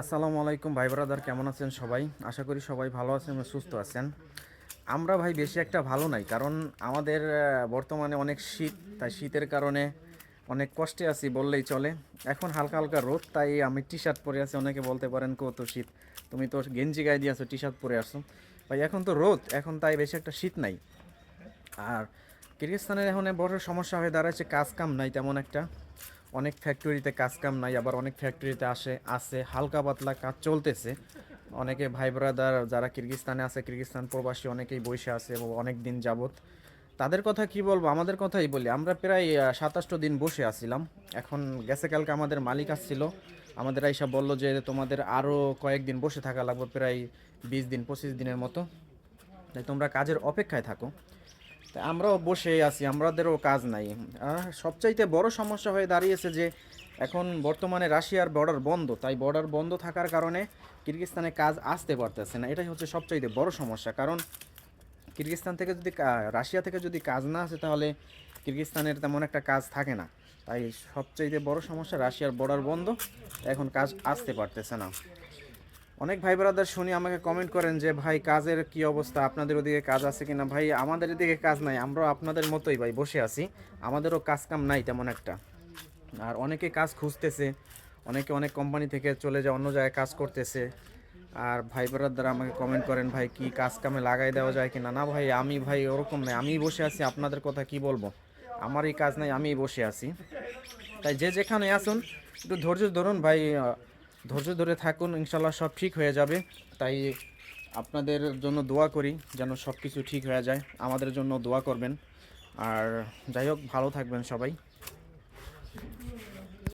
আসসালামু আলাইকুম, ভাই ব্রাদার, কেমন আছেন সবাই? আশা করি সবাই ভালো আছেন এবং সুস্থ আছেন। আমরা ভাই বেশি একটা ভালো নাই, কারণ আমাদের বর্তমানে অনেক শীত, তাই শীতের কারণে অনেক কষ্টে আছি বললেই চলে। এখন হালকা হালকা রোদ, তাই আমি টি শার্ট পরে আছি, অনেকে বলতে পারেন কত শীত। তুমি তো গেঞ্জি গায়ে দিয়ে আসো টি শার্ট পরে আসো ভাই, এখন তো রোদ, এখন তাই বেশি একটা শীত নাই। আর কিরগিস্তানের এখন বড় সমস্যা হয়ে দাঁড়াচ্ছে, কাজ কাম নাই তেমন একটা। অনেক ফ্যাক্টরিতে কাজ কাম নাই, আবার অনেক ফ্যাক্টরিতে আসে, আছে, হালকা পাতলা কাজ চলতেছে। অনেকে ভাই ব্রাদার যারা কিরগিস্তানে আছে কিরগিস্তান প্রবাসী অনেকেই বসে আছে অনেক দিন যাবত তাদের কথা কি বলব? আমাদের কথাই বলি। আমরা প্রায় সাতাশটো দিন বসে আছিলাম। এখন গেছে কালকে আমাদের মালিক আসছিল। আমাদের আইসা বলল যে তোমাদের আরও কয়েকদিন বসে থাকা লাগবে, প্রায় বিশ দিন, পঁচিশ দিনের মতো। তাই তোমরা কাজের অপেক্ষায় থাকো। আমরাও বসে আছি আমাদেরও কাজ নাই। সবচাইতে বড় সমস্যা হয়ে দাঁড়িয়েছে যে, এখন বর্তমানে রাশিয়ার বর্ডার বন্ধ, তাই বর্ডার বন্ধ থাকার কারণে কিরগিস্তানে কাজ আসতে পারতেছে না। এটাই হচ্ছে সবচাইতে বড় সমস্যা। কারণ কিরগিস্তান থেকে যদি রাশিয়া থেকে যদি কাজ না আসে, তাহলে কিরগিস্তানের তেমন একটা কাজ থাকে না। তাই সবচাইতে বড় সমস্যা, রাশিয়ার বর্ডার বন্ধ, এখন কাজ আসতে পারতেছে না। অনেক ভাই ব্রাদার শুনি আমাকে কমেন্ট করেন যে, ভাই, কাজের কি অবস্থা? আপনাদের ওদিকে কাজ আছে কিনা? ভাই, আমাদের এদিকে কাজ নাই, আমরাও আপনাদের মতোই ভাই, বসে আছি। আমাদেরও কাজ কাম নাই তেমন একটা। আর অনেকে কাজ খুঁজতেছে, অনেকে অনেক কোম্পানি থেকে চলে যায়, অন্য জায়গায় কাজ করতেছে। আর ভাই ব্রাদার আমাকে কমেন্ট করেন, ভাই, কি কাজ কামে লাগাই দেওয়া যায় কিনা? না ভাই, আমি ভাই ওরকম নাই আমি বসে আছি, আপনাদের কথা কি বলব? আমারই কাজ নাই, আমিই বসে আছি। তাই যে যেখানে আসুন, একটু ধৈর্য ধরুন ভাই ধৈর্য ধরে থাকুন, ইনশাল্লাহ সব ঠিক হয়ে যাবে। তাই আপনাদের জন্য দোয়া করি যেন সব কিছু ঠিক হয়ে যায়। আমাদের জন্য দোয়া করবেন। আর যাই হোক, ভালো থাকবেন সবাই।